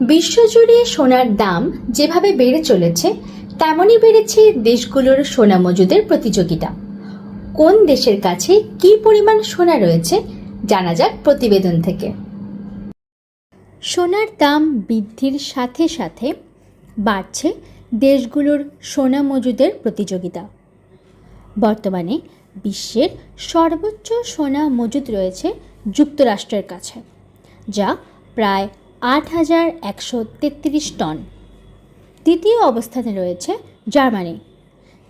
বিশ্বজুড়ে সোনার দাম যেভাবে বেড়ে চলেছে, তেমনই বেড়েছে দেশগুলোর সোনা মজুদের প্রতিযোগিতা। কোন দেশের কাছে কী পরিমাণ সোনা রয়েছে, জানা যাক প্রতিবেদন থেকে। সোনার দাম বৃদ্ধির সাথে সাথে বাড়ছে দেশগুলোর সোনা মজুদের প্রতিযোগিতা। বর্তমানে বিশ্বের সর্বোচ্চ সোনা মজুদ রয়েছে যুক্তরাষ্ট্রের কাছে, যা প্রায় আট হাজার একশো তেত্রিশ টন। দ্বিতীয় অবস্থানে রয়েছে জার্মানি,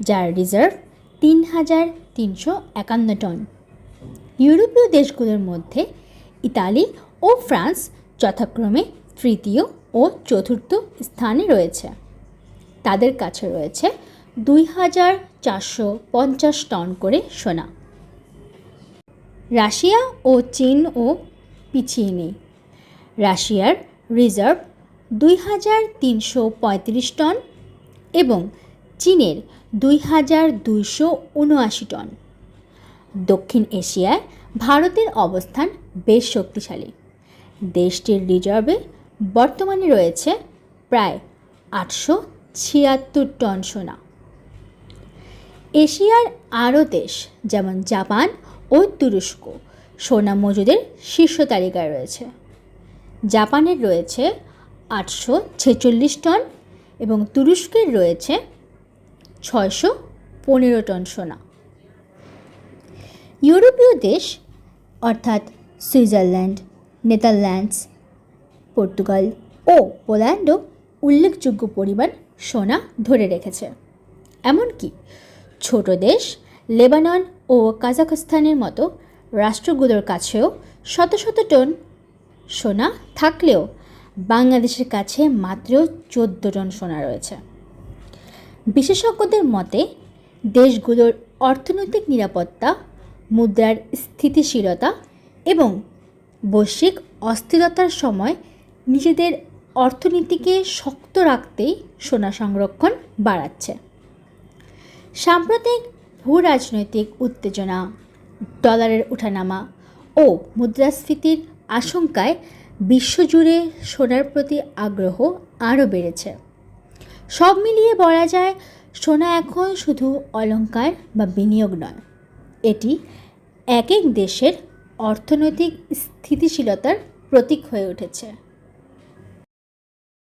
যার রিজার্ভ তিন হাজার তিনশো একান্ন টন। ইউরোপীয় দেশগুলোর মধ্যে ইতালি ও ফ্রান্স যথাক্রমে তৃতীয় ও চতুর্থ স্থানে রয়েছে। তাদের কাছে রয়েছে দুই হাজার চারশো পঞ্চাশ টন করে সোনা। রাশিয়া ও চীনও পিছিয়ে নেই। রাশিয়ার রিজার্ভ দুই হাজার তিনশো পঁয়ত্রিশ টন এবং চীনের দুই হাজার দুইশো উনআশি টন। দক্ষিণ এশিয়ায় ভারতের অবস্থান বেশ শক্তিশালী। দেশটির রিজার্ভে বর্তমানে রয়েছে প্রায় আটশো ছিয়াত্তর টন সোনা। এশিয়ার আরও দেশ যেমন জাপান ও তুরস্ক, সোনা মজুদের শীর্ষ তালিকায় রয়েছে। জাপানের রয়েছে আটশো ছেচল্লিশ টন এবং তুরস্কের রয়েছে ছয়শো পনেরো টন সোনা। ইউরোপীয় দেশ, অর্থাৎ সুইজারল্যান্ড, নেদারল্যান্ডস, পর্তুগাল ও পোল্যান্ডও উল্লেখযোগ্য পরিমাণ সোনা ধরে রেখেছে। এমনকি ছোট দেশ লেবানন ও কাজাখস্তানের মতো রাষ্ট্রগুলোর কাছেও শত শত টন সোনা থাকলেও বাংলাদেশের কাছে মাত্র চোদ্দ টন সোনা রয়েছে। বিশেষজ্ঞদের মতে, দেশগুলোর অর্থনৈতিক নিরাপত্তা, মুদ্রার স্থিতিশীলতা এবং বৈশ্বিক অস্থিরতার সময় নিজেদের অর্থনীতিকে শক্ত রাখতেই সোনা সংরক্ষণ বাড়াচ্ছে। সাম্প্রতিক ভূ রাজনৈতিক উত্তেজনা, ডলারের উঠানামা ও মুদ্রাস্ফীতির আশঙ্কায় বিশ্বজুড়ে সোনার প্রতি আগ্রহ আরও বেড়েছে। সব মিলিয়ে বলা যায়, সোনা এখন শুধু অলঙ্কার বা বিনিয়োগ নয়, এটি এক এক দেশের অর্থনৈতিক স্থিতিশীলতার প্রতীক হয়ে উঠেছে।